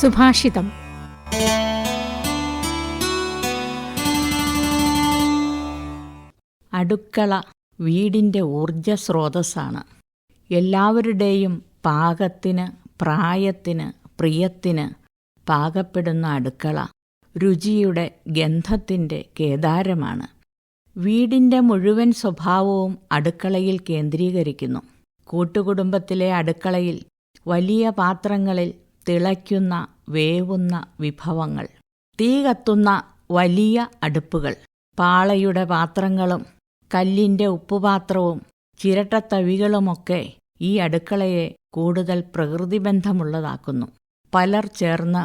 സുഭാഷിതം. അടുക്കള വീടിന്റെ ഊർജസ്രോതസ്സാണ് എല്ലാവരുടെയും പാകത്തിന് പ്രായത്തിന് പ്രിയത്തിന് പാകപ്പെടുന്ന അടുക്കള രുചിയുടെ ഗന്ധത്തിന്റെ കേദാരമാണ്. വീടിന്റെ മുഴുവൻ സ്വഭാവവും അടുക്കളയിൽ കേന്ദ്രീകരിക്കുന്നു. കൂട്ടുകുടുംബത്തിലെ അടുക്കളയിൽ വലിയ പാത്രങ്ങളിൽ തിളയ്ക്കുന്ന വേവുന്ന വിഭവങ്ങൾ. തീ കത്തുന്ന വലിയ അടുപ്പുകൾ. പാളയുടെ പാത്രങ്ങളും കല്ലിന്റെ ഉപ്പുപാത്രവും ചിരട്ടത്തവികളുമൊക്കെ ഈ അടുക്കളയെ കൂടുതൽ പ്രകൃതിബന്ധമുള്ളതാക്കുന്നു. പലർ ചേർന്ന്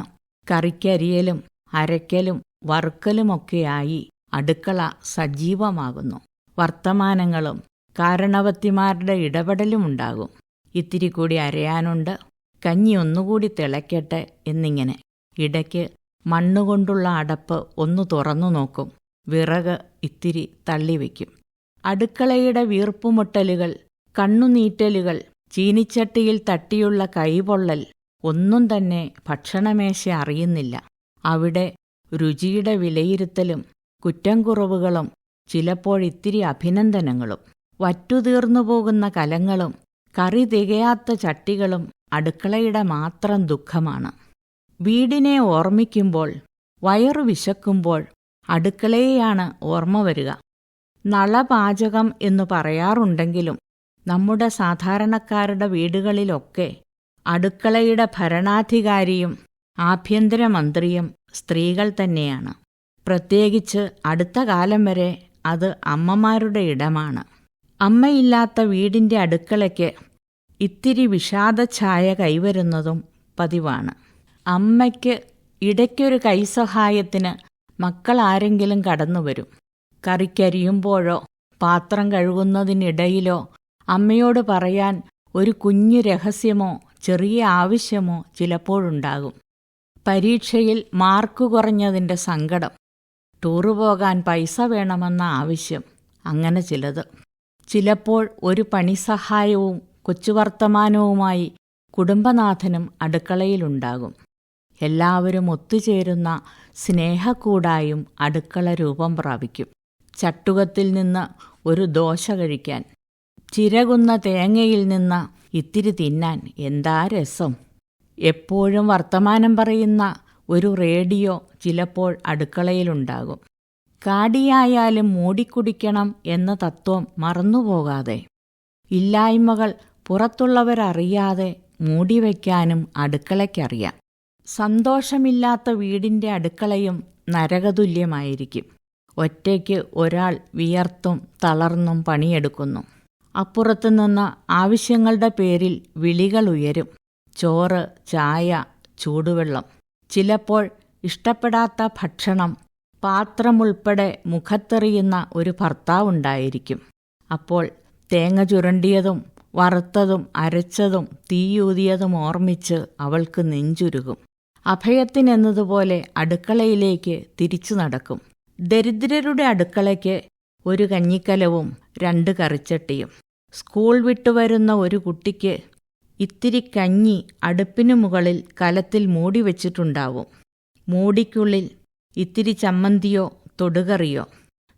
കറിക്കരിയലും അരയ്ക്കലും വറുക്കലുമൊക്കെയായി അടുക്കള സജീവമാകുന്നു. വർത്തമാനങ്ങളും കാരണവത്തിമാരുടെ ഇടപെടലുമുണ്ടാകും. ഇത്തിരി കൂടി അരയാനുണ്ട്. കഞ്ഞി ഒന്നുകൂടി തിളയ്ക്കട്ടെ എന്നിങ്ങനെ. ഇടയ്ക്ക് മണ്ണുകൊണ്ടുള്ള അടപ്പ് ഒന്ന് തുറന്നു നോക്കും. വിറക് ഇത്തിരി തള്ളിവെക്കും. അടുക്കളയുടെ വീർപ്പുമുട്ടലുകൾ കണ്ണുനീറ്റലുകൾ ചീനിച്ചട്ടിയിൽ തട്ടിയുള്ള കൈപൊള്ളൽ ഒന്നും തന്നെ ഭക്ഷണമേശ അറിയുന്നില്ല. അവിടെ രുചിയുടെ വിലയിരുത്തലും കുറ്റം കുറവുകളും ചിലപ്പോഴിത്തിരി അഭിനന്ദനങ്ങളും. വറ്റുതീർന്നു പോകുന്ന കലങ്ങളും കറി തികയാത്ത ചട്ടികളും അടുക്കളയുടെ മാത്രം ദുഃഖമാണ്. വീടിനെ ഓർമ്മിക്കുമ്പോൾ വയറു വിശക്കുമ്പോൾ അടുക്കളയെയാണ് ഓർമ്മ വരിക. നളപാചകം എന്നു പറയാറുണ്ടെങ്കിലും നമ്മുടെ സാധാരണക്കാരുടെ വീടുകളിലൊക്കെ അടുക്കളയുടെ ഭരണാധികാരിയും ആഭ്യന്തരമന്ത്രിയും സ്ത്രീകൾ തന്നെയാണ്. പ്രത്യേകിച്ച് അടുത്ത കാലം വരെ അത് അമ്മമാരുടെ ഇടമാണ്. അമ്മയില്ലാത്ത വീടിന്റെ അടുക്കളയ്ക്ക് ഇത്തിരി വിഷാദഛായ കൈവരുന്നതും പതിവാണ്. അമ്മയ്ക്ക് ഇടയ്ക്കൊരു കൈസഹായത്തിന് മക്കൾ ആരെങ്കിലും കടന്നു വരും. കറിക്കരിയുമ്പോഴോ പാത്രം കഴുകുന്നതിനിടയിലോ അമ്മയോട് പറയാൻ ഒരു കുഞ്ഞു രഹസ്യമോ ചെറിയ ആവശ്യമോ ചിലപ്പോഴുണ്ടാകും. പരീക്ഷയിൽ മാർക്ക് കുറഞ്ഞതിന്റെ സങ്കടം. ടൂറ് പോകാൻ പൈസ വേണമെന്ന ആവശ്യം അങ്ങനെ ചിലത്. ചിലപ്പോൾ ഒരു പണിസഹായവും കൊച്ചുവർത്തമാനവുമായി കുടുംബനാഥനും അടുക്കളയിലുണ്ടാകും. എല്ലാവരും ഒത്തുചേരുന്ന സ്നേഹക്കൂടായും അടുക്കള രൂപം പ്രാപിക്കും. ചട്ടുകത്തിൽ നിന്ന് ഒരു ദോശ കഴിക്കാൻ ചിരകുന്ന തേങ്ങയിൽ നിന്ന് ഇത്തിരി തിന്നാൻ എന്താ രസം? എപ്പോഴും വർത്തമാനം പറയുന്ന ഒരു റേഡിയോ ചിലപ്പോൾ അടുക്കളയിലുണ്ടാകും. കാടിയായാലും മൂടിക്കുടിക്കണം എന്ന തത്വം മറന്നുപോകാതെ. ഇല്ലായ്മകൾ പുറത്തുള്ളവരറിയാതെ മൂടിവെക്കാനും അടുക്കളയ്ക്കറിയാം. സന്തോഷമില്ലാത്ത വീടിന്റെ അടുക്കളയും നരകതുല്യമായിരിക്കും. ഒറ്റയ്ക്ക് ഒരാൾ വിയർത്തും തളർന്നും പണിയെടുക്കുന്നു. അപ്പുറത്തു നിന്ന് ആവശ്യങ്ങളുടെ പേരിൽ വിളികൾ ഉയരും. ചോറ് ചായ ചൂടുവെള്ളം. ചിലപ്പോൾ ഇഷ്ടപ്പെടാത്ത ഭക്ഷണം പാത്രമുൾപ്പെടെ മുഖത്തെറിയുന്ന ഒരു ഭർത്താവുണ്ടായിരിക്കും. അപ്പോൾ തേങ്ങ ചുരണ്ടിയതും വറുത്തതും അരച്ചതും തീയൂതിയതും ഓർമ്മിച്ച് അവൾക്ക് നെഞ്ചുരുകും. അഭയത്തിനെന്നതുപോലെ അടുക്കളയിലേക്ക് തിരിച്ചു നടക്കും. ദരിദ്രരുടെ അടുക്കളയ്ക്ക് ഒരു കഞ്ഞിക്കലവും രണ്ട് കറിച്ചട്ടിയും. സ്കൂൾ വിട്ടുവരുന്ന ഒരു കുട്ടിക്ക് ഇത്തിരി കഞ്ഞി അടുപ്പിനു മുകളിൽ കലത്തിൽ മൂടി വച്ചിട്ടുണ്ടാവും. മൂടിക്കുള്ളിൽ ഇത്തിരി ചമ്മന്തിയോ തൊടുകറിയോ.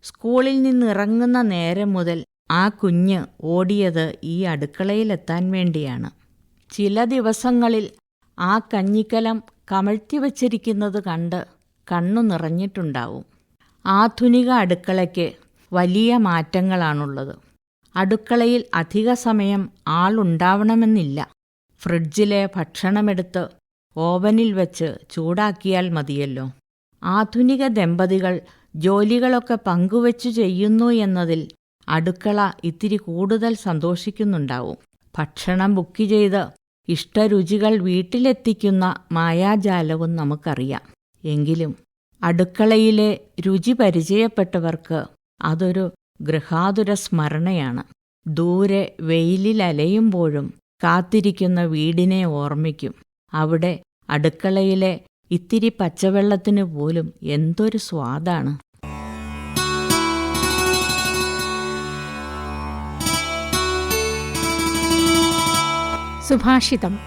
സ്കൂളിൽ നിന്നിറങ്ങുന്ന നേരം മുതൽ ആ കുഞ്ഞ് ഓടിയത് ഈ അടുക്കളയിലെത്താൻ വേണ്ടിയാണ്. ചില ദിവസങ്ങളിൽ ആ കഞ്ഞിക്കലം കമഴ്ത്തി വച്ചിരിക്കുന്നത് കണ്ട് കണ്ണു നിറഞ്ഞിട്ടുണ്ടാവും. ആധുനിക അടുക്കളയ്ക്ക് വലിയ മാറ്റങ്ങളാണുള്ളത്. അടുക്കളയിൽ അധിക സമയം ആളുണ്ടാവണമെന്നില്ല. ഫ്രിഡ്ജിലെ ഭക്ഷണമെടുത്ത് ഓവനിൽ വെച്ച് ചൂടാക്കിയാൽ മതിയല്ലോ. ആധുനിക ദമ്പതികൾ ജോലികളൊക്കെ പങ്കുവച്ചു ചെയ്യുന്നു എന്നതിൽ അടുക്കള ഇത്തിരി കൂടുതൽ സന്തോഷിക്കുന്നുണ്ടാവും. ഭക്ഷണം ബുക്ക് ചെയ്ത് ഇഷ്ടരുചികൾ വീട്ടിലെത്തിക്കുന്ന മായാജാലവും നമുക്കറിയാം. എങ്കിലും അടുക്കളയിലെ രുചി പരിചയപ്പെട്ടവർക്ക് അതൊരു ഗൃഹാതുര സ്മരണയാണ്. ദൂരെ വെയിലിൽ അലയുമ്പോഴും കാത്തിരിക്കുന്ന വീടിനെ ഓർമ്മിക്കും. അവിടെ അടുക്കളയിലെ ഇത്തിരി പച്ചവെള്ളത്തിനു പോലും എന്തൊരു സ്വാദാണ്. സുഭാഷിതം.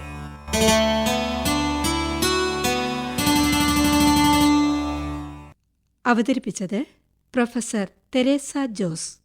അവതരിപ്പിച്ചത് പ്രൊഫസർ തെരേസ ജോസ്.